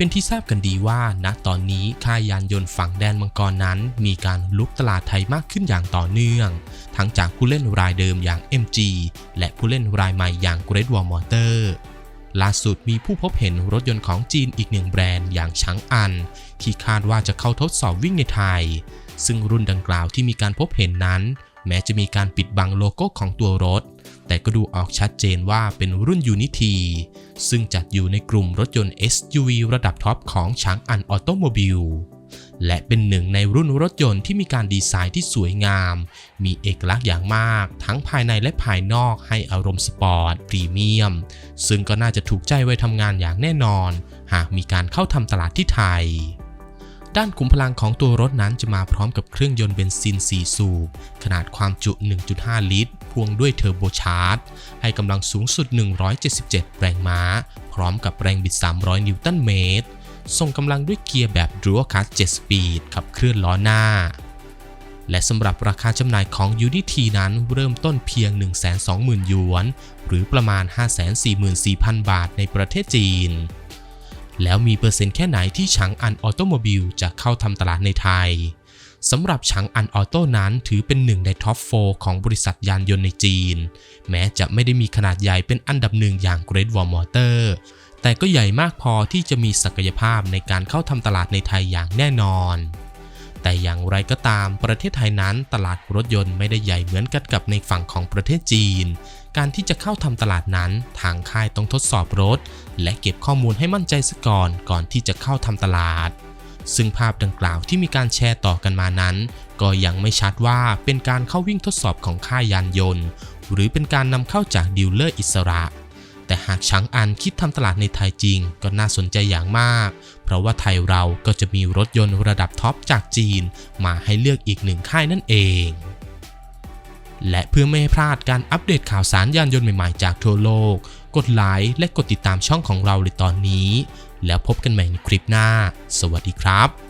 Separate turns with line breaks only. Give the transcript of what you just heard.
เป็นที่ทราบกันดีว่า ณตอนนี้ค่ายยานยนต์ฝั่งแดนมังกรนั้น มีการลุกตลาดไทยมากขึ้นอย่างต่อเนื่อง ทั้งจากผู้เล่นรายเดิมอย่าง MG และผู้เล่นรายใหม่อย่าง Great Wall Motor ล่าสุดมีผู้พบเห็นรถยนต์ของจีนอีกหนึ่งแบรนด์อย่างช้างอัน ที่คาดว่าจะเข้าทดสอบวิ่งในไทย ซึ่งรุ่นดังกล่าวที่มีการพบเห็นนั้น แม้จะมีการปิดบังโลโก้ของตัวรถ แต่ก็ดูออกชัดเจนว่าเป็นรุ่น Unity ซึ่งจัดอยู่ในกลุ่มรถยนต์ SUV ระดับท็อปของช้างอันออโตโมบิลและเป็นหนึ่งในรุ่นรถยนต์ที่มีการดีไซน์ที่สวยงาม มีเอกลักษณ์อย่างมาก ทั้งภายในและภายนอกให้อารมณ์สปอร์ตพรีเมียม ซึ่งก็น่าจะถูกใจไว้ทำงานอย่างแน่นอน หากมีการเข้าทำตลาดที่ไทย ด้านขุมพลังของตัวรถนั้นจะมาพร้อมกับเครื่องยนต์เบนซิน 4 สูบ ขนาดความจุ 1.5 ลิตร พ่วงด้วยเทอร์โบชาร์จ ให้กำลังสูงสุด 177 แรงม้า พร้อมกับแรงบิด 300 นิวตันเมตร ส่งกำลังด้วยเกียร์แบบ Dual Clutch 7 Speed ขับเคลื่อนล้อหน้า และสำหรับราคาจำหน่ายของ Unity นั้นเริ่มต้นเพียง 120,000 หยวน หรือประมาณ 544,000 บาทในประเทศจีน แล้วมีเปอร์เซ็นต์แค่ไหนที่ฉางอันออโตโมบิลจะเข้าทำตลาดในไทยสำหรับฉางอันออโต้นั้นถือเป็นหนึ่งในท็อป 4 ของบริษัทยานยนต์ในจีน แม้จะไม่ได้มีขนาดใหญ่เป็นอันดับหนึ่งอย่าง Great Wall Motor แต่ก็ใหญ่มากพอที่จะมีศักยภาพในการเข้าทำตลาดในไทยอย่างแน่นอน แต่อย่างไรก็ตามประเทศไทยนั้นตลาดรถยนต์ไม่ได้ใหญ่เหมือนกันกับในฝั่งของประเทศจีน การที่จะเข้าทำตลาดนั้นทางค่ายต้องทดสอบรถ และเก็บข้อมูลให้มั่นใจซะก่อนก่อนที่จะเข้าทำตลาด ซึ่งภาพดังกล่าวที่มีการแชร์ต่อกันมานั้น ก็ยังไม่ชัดว่าเป็นการเข้าวิ่งทดสอบของค่ายยานยนต์ หรือเป็นการนำเข้าจากดีลเลอร์อิสระ แต่หากช้างอันคิดทำตลาดในไทยจริง ก็น่าสนใจอย่างมาก เพราะว่าไทยเราก็จะมีรถยนต์ระดับท็อปจากจีน มาให้เลือกอีกหนึ่งค่ายนั่นเองและเพื่อไม่ให้พลาดการอัปเดตข่าวสารยานยนต์ใหม่ ๆ จากทั่วโลก กดไลค์และกดติดตามช่องของเราในตอนนี้ แล้วพบกันใหม่ในคลิปหน้า สวัสดีครับ